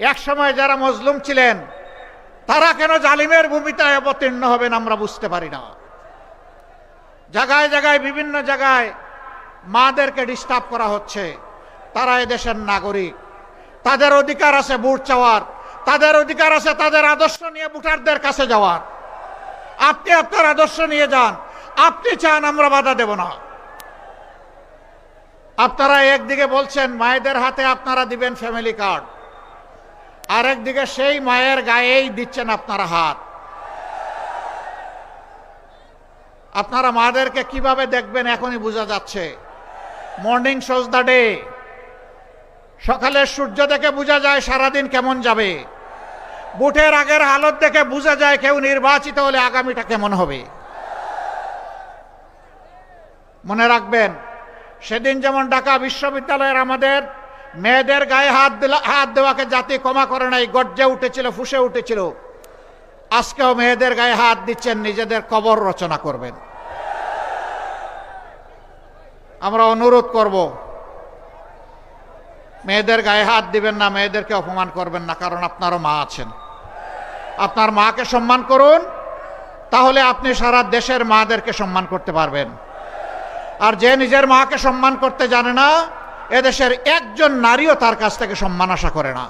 এক সময় যারা মজলুম ছিলেন, তারা কেন জালিমের ভূমিকায় অবতীর্ণ হবেন আমরা বুঝতে পারি না। জায়গায় জায়গায়, বিভিন্ন জায়গায় মাদেরকে ডিস্টার্ব করা হচ্ছে। তারা এদেশের নাগরিক। তাদের অধিকার আছে ভোট চাওয়ার। তাদের অধিকার আছে তাদের আদর্শ নিয়ে ভোটারদের কাছে যাওয়ার। আপনি আপনার আদর্শ নিয়ে যান। আপনি চান আমরা বাধা দেব না। আপনারা একদিকে বলছেন, মায়েদের হাতে আপনারা দিবেন ফ্যামিলি কার্ড আরেকদিকে সেই মায়ের গায়েই দিচ্ছেন আপনারা হাত। আপনারা মাদেরকে কীভাবে দেখবেন এখনই বোঝা যাচ্ছে। Morning shows the day. সকালের সূর্য দেখে বোঝা যায় সারাদিন কেমন যাবে। বুটের আগের হালত দেখে বোঝা যায় কেউ নির্বাচিত হলে আগামীটা কেমন হবে। মনে রাখবেন, সেদিন যেমন ঢাকা বিশ্ববিদ্যালয়ের আমাদের মেয়েদের গায়ে হাত দিলা, হাত দেওয়াকে জাতি ক্ষমা করে নাই, গর্জে উঠেছিল, ফুসে উঠেছিল। আজকেও মেয়েদের গায়ে হাত দিচ্ছেন, নিজেদের কবর রচনা করবেন। আমরা অনুরোধ করব, মেয়েদের গায়ে হাত দিবেন না, মেয়েদেরকে অপমান করবেন না, কারণ আপনারও মা আছেন। আপনার মাকে সম্মান করুন, তাহলে আপনি সারা দেশের মাদেরকে সম্মান করতে পারবেন। আর যে নিজের মাকে সম্মান করতে জানে না এদেশের একজন নারীও তার কাছ থেকে সম্মান আশা করে না।